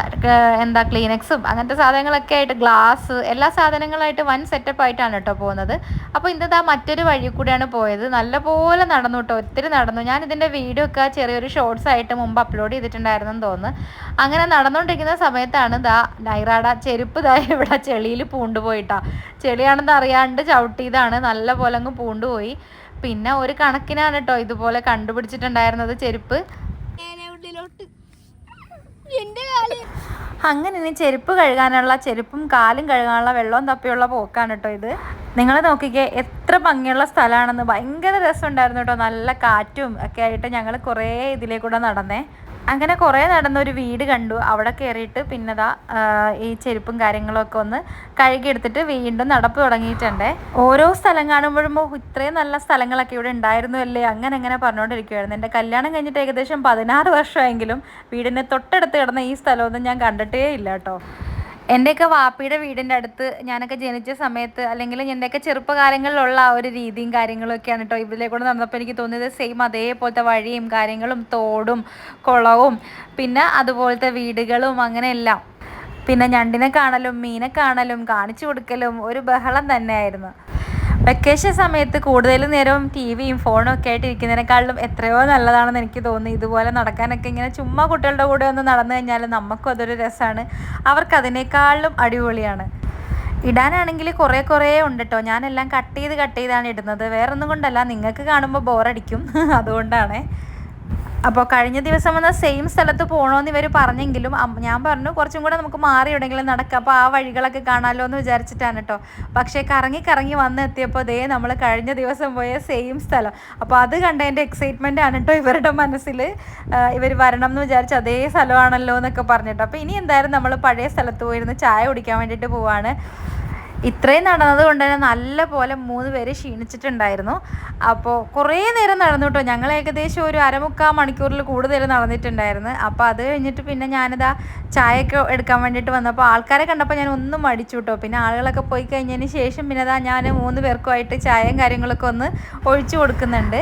S1: എന്താ ക്ലീനക്സും അങ്ങനത്തെ സാധനങ്ങളൊക്കെ ആയിട്ട് ഗ്ലാസ് എല്ലാ സാധനങ്ങളായിട്ട് വൻ സെറ്റപ്പ് ആയിട്ടാണ് കേട്ടോ പോകുന്നത്. അപ്പോൾ ഇന്നതാ മറ്റൊരു വഴി കൂടെയാണ് പോയത്. നല്ലപോലെ നടന്നു കേട്ടോ ഒത്തിരി നടന്നു. ഞാൻ ഇതിന്റെ വീഡിയോ ഒക്കെ ചെറിയൊരു ഷോർട്സ് ആയിട്ട് മുമ്പ് അപ്ലോഡ് ചെയ്തിട്ടുണ്ടായിരുന്നെന്ന് തോന്നുന്നു. അങ്ങനെ നടന്നുകൊണ്ടിരിക്കുന്ന സമയത്താണ് ദാ നൈറാട ചെരുപ്പ് ദാ ഇവിടെ ചെളിയിൽ പൂണ്ടുപോയിട്ടാ ചെളിയാണെന്ന് അറിയാണ്ട് ചവിട്ടിയതാണ്. നല്ല പോലെ അങ്ങ് പൂണ്ടുപോയി പിന്നെ ഒരു കണക്കിനാണ് കേട്ടോ ഇതുപോലെ കണ്ടുപിടിച്ചിട്ടുണ്ടായിരുന്നത് ചെരുപ്പ്.
S3: ഉള്ളിലോട്ട്
S1: അങ്ങനെ ഇനി ചെരുപ്പ് കഴുകാനുള്ള ചെരുപ്പും കാലും കഴുകാനുള്ള വെള്ളവും തപ്പിയുള്ള പോക്കാണ് കേട്ടോ ഇത്. നിങ്ങൾ നോക്കിക്കേ എത്ര ഭംഗിയുള്ള സ്ഥലമാണെന്ന്. ഭയങ്കര രസമുണ്ടായിരുന്നു കേട്ടോ നല്ല കാറ്റും ഒക്കെ ആയിട്ട് ഞങ്ങൾ കുറേ ഇതിലേക്കൂടെ നടന്നേ. അങ്ങനെ കുറേ നടന്നൊരു വീട് കണ്ടു. അവിടെ കയറിയിട്ട് പിന്നെ ദാ ഈ ചെരുപ്പും കാര്യങ്ങളൊക്കെ ഒന്ന് കഴുകിയെടുത്തിട്ട് വീണ്ടും നടപ്പ് തുടങ്ങിയിട്ടുണ്ട്. ഓരോ സ്ഥലം കാണുമ്പോഴും "ഓ, ഇത്രയും നല്ല സ്ഥലങ്ങളൊക്കെ ഇവിടെ ഉണ്ടായിരുന്നു അല്ലേ അങ്ങനെ അങ്ങനെ പറഞ്ഞുകൊണ്ടിരിക്കുവായിരുന്നു. എന്റെ കല്യാണം കഴിഞ്ഞിട്ട് ഏകദേശം പതിനാറ് വർഷമെങ്കിലും വീടിന് തൊട്ടടുത്ത് കിടന്ന ഈ സ്ഥലമൊന്നും ഞാൻ കണ്ടിട്ടേ ഇല്ല കേട്ടോ. എന്റെയൊക്കെ വാപ്പിയുടെ വീടിന്റെ അടുത്ത് ഞാനൊക്കെ ജനിച്ച സമയത്ത് അല്ലെങ്കിൽ എന്റെയൊക്കെ ചെറുപ്പകാലങ്ങളിലുള്ള ആ ഒരു രീതിയും കാര്യങ്ങളൊക്കെയാണ് കേട്ടോ ഇതിലേക്കൂടെ നടന്നപ്പോൾ എനിക്ക് തോന്നിയത് സെയിം അതേപോലത്തെ വഴിയും കാര്യങ്ങളും തോടും കുളവും പിന്നെ അതുപോലത്തെ വീടുകളും അങ്ങനെയെല്ലാം. പിന്നെ ഞണ്ടിനെ കാണലും മീനെ കാണലും കാണിച്ചു കൊടുക്കലും ഒരു ബഹളം തന്നെയായിരുന്നു. വെക്കേഷൻ സമയത്ത് കൂടുതൽ നേരവും ടി വിയും ഫോണും ഒക്കെ ആയിട്ട് ഇരിക്കുന്നതിനേക്കാളും എത്രയോ നല്ലതാണെന്ന് എനിക്ക് തോന്നി ഇതുപോലെ നടക്കാനൊക്കെ ഇങ്ങനെ ചുമ്മാ കുട്ടികളുടെ കൂടെ ഒന്ന് നടന്നു കഴിഞ്ഞാൽ നമുക്കും അതൊരു രസമാണ്. അവർക്ക് അതിനേക്കാളും അടിപൊളിയാണ്. ഇടാനാണെങ്കിൽ കുറേ കുറേ ഉണ്ട് കേട്ടോ ഞാനെല്ലാം കട്ട് ചെയ്ത് കട്ട് ചെയ്താണ് ഇടുന്നത്. വേറൊന്നും കൊണ്ടല്ല. നിങ്ങൾക്ക് കാണുമ്പോൾ ബോറടിക്കും അതുകൊണ്ടാണ്. അപ്പോൾ കഴിഞ്ഞ ദിവസം വന്ന സെയിം സ്ഥലത്ത് പോകണമെന്ന് ഇവർ പറഞ്ഞെങ്കിലും ഞാൻ പറഞ്ഞു കുറച്ചും കൂടെ നമുക്ക് മാറി എവിടെയെങ്കിലും നടക്കാം. അപ്പോൾ ആ വഴികളൊക്കെ കാണാമല്ലോ എന്ന് വിചാരിച്ചിട്ടാണ് കേട്ടോ പക്ഷേ കറങ്ങി കറങ്ങി വന്ന് എത്തിയപ്പോൾ ദേ നമ്മൾ കഴിഞ്ഞ ദിവസം പോയ സെയിം സ്ഥലം. അപ്പോൾ അത് കണ്ടതിന്റെ എക്സൈറ്റ്മെന്റ് ആണ് കേട്ടോ ഇവരുടെ മനസ്സിൽ ഇവർ വരണം എന്ന് വിചാരിച്ച അതേ സ്ഥലമാണല്ലോ എന്നൊക്കെ പറഞ്ഞിട്ടോ. അപ്പോൾ ഇനി എന്തായാലും നമ്മൾ പഴയ സ്ഥലത്ത് പോയിരുന്ന് ചായ കുടിക്കാൻ വേണ്ടിയിട്ട് പോവാണ്. ഇത്രയും നടന്നത് കൊണ്ട് തന്നെ നല്ല പോലെ മൂന്ന് പേര് ക്ഷീണിച്ചിട്ടുണ്ടായിരുന്നു. അപ്പോൾ കുറേ നേരം നടന്നു കേട്ടോ ഞങ്ങൾ ഏകദേശം ഒരു അരമുക്കാൽ മണിക്കൂറിൽ കൂടുതൽ നടന്നിട്ടുണ്ടായിരുന്നു. അപ്പോൾ അത് കഴിഞ്ഞിട്ട് പിന്നെ ഞാനിതാ ചായയൊക്കെ എടുക്കാൻ വേണ്ടിയിട്ട് വന്നപ്പോൾ ആൾക്കാരെ കണ്ടപ്പോൾ ഞാൻ ഒന്നും മടിച്ചു കേട്ടോ പിന്നെ ആളുകളൊക്കെ പോയി കഴിഞ്ഞതിന് ശേഷം പിന്നെ അതാ ഞാൻ മൂന്ന് പേർക്കുമായിട്ട് ചായയും കാര്യങ്ങളൊക്കെ ഒന്ന് ഒഴിച്ചു കൊടുക്കുന്നുണ്ട്.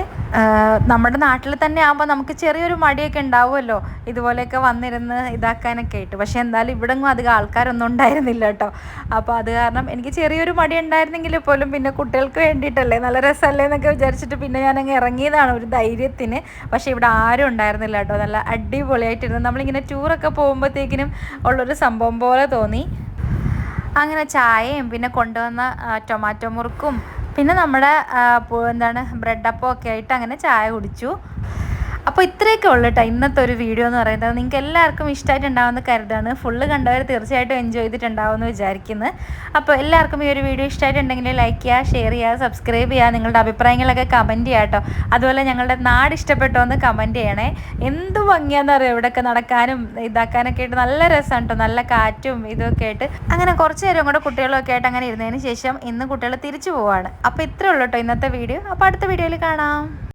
S1: നമ്മുടെ നാട്ടിൽ തന്നെ ആകുമ്പോൾ നമുക്ക് ചെറിയൊരു മടിയൊക്കെ ഉണ്ടാവുമല്ലോ. ഇതുപോലെയൊക്കെ വന്നിരുന്ന് ഇതാക്കാനൊക്കെ ആയിട്ട്. പക്ഷെ എന്തായാലും ഇവിടെ അധികം ആൾക്കാരൊന്നും ഉണ്ടായിരുന്നില്ല കേട്ടോ അപ്പോൾ അത് കാരണം എനിക്ക് ചെറിയൊരു മടി ഉണ്ടായിരുന്നെങ്കിൽ പോലും പിന്നെ കുട്ടികൾക്ക് വേണ്ടിയിട്ടല്ലേ? നല്ല രസമല്ലേ എന്നൊക്കെ വിചാരിച്ചിട്ട് പിന്നെ ഞാൻ ഇറങ്ങിയതാണ് ഒരു ധൈര്യത്തിന്. പക്ഷേ ഇവിടെ ആരും ഉണ്ടായിരുന്നില്ല കേട്ടോ. നല്ല അടിപൊളിയായിട്ടിരുന്നു. നമ്മളിങ്ങനെ ടൂറൊക്കെ പോകുമ്പോഴത്തേക്കിനും ഉള്ളൊരു സംഭവം പോലെ തോന്നി. അങ്ങനെ ചായയും പിന്നെ കൊണ്ടുവന്ന ടൊമാറ്റോ മുറുക്കും പിന്നെ നമ്മുടെ എന്താണ് ബ്രെഡ് ഒക്കെ ആയിട്ട് അങ്ങനെ ചായ കുടിച്ചു. അപ്പോൾ ഇത്രയൊക്കെ ഉള്ളു കേട്ടോ ഇന്നത്തെ ഒരു വീഡിയോ എന്ന് പറയുന്നത്. നിങ്ങൾക്ക് എല്ലാവർക്കും ഇഷ്ടമായിട്ടുണ്ടാവുമെന്ന് കരുതാണ്. ഫുള്ള് കണ്ടവർ തീർച്ചയായിട്ടും എൻജോയ് ചെയ്തിട്ടുണ്ടാവുമെന്ന് വിചാരിക്കുന്നു. അപ്പോൾ എല്ലാവർക്കും ഈ ഒരു വീഡിയോ ഇഷ്ടമായിട്ടുണ്ടെങ്കിൽ ലൈക്ക് ചെയ്യുക ഷെയർ ചെയ്യുക സബ്സ്ക്രൈബ് ചെയ്യുക. നിങ്ങളുടെ അഭിപ്രായങ്ങളൊക്കെ കമന്റ് ചെയ്യുക കേട്ടോ അതുപോലെ ഞങ്ങളുടെ നാട് ഇഷ്ടപ്പെട്ടോ എന്ന് കമന്റ് ചെയ്യണേ. എന്ത് ഭംഗിയാണെന്ന് അറിയാം? ഇവിടെയൊക്കെ നടക്കാനും ഇതാക്കാനൊക്കെ ആയിട്ട് നല്ല രസമാണ് കേട്ടോ നല്ല കാറ്റും ഇതൊക്കെ ആയിട്ട്. അങ്ങനെ കുറച്ച് നേരം കൂടെ കുട്ടികളൊക്കെ ആയിട്ട് അങ്ങനെ ഇരുന്നതിന് ശേഷം ഇന്ന് കുട്ടികൾ തിരിച്ചു പോവാണ്. അപ്പോൾ ഇത്രേ ഉള്ളൂ കേട്ടോ ഇന്നത്തെ വീഡിയോ അപ്പോൾ അടുത്ത വീഡിയോയിൽ കാണാം.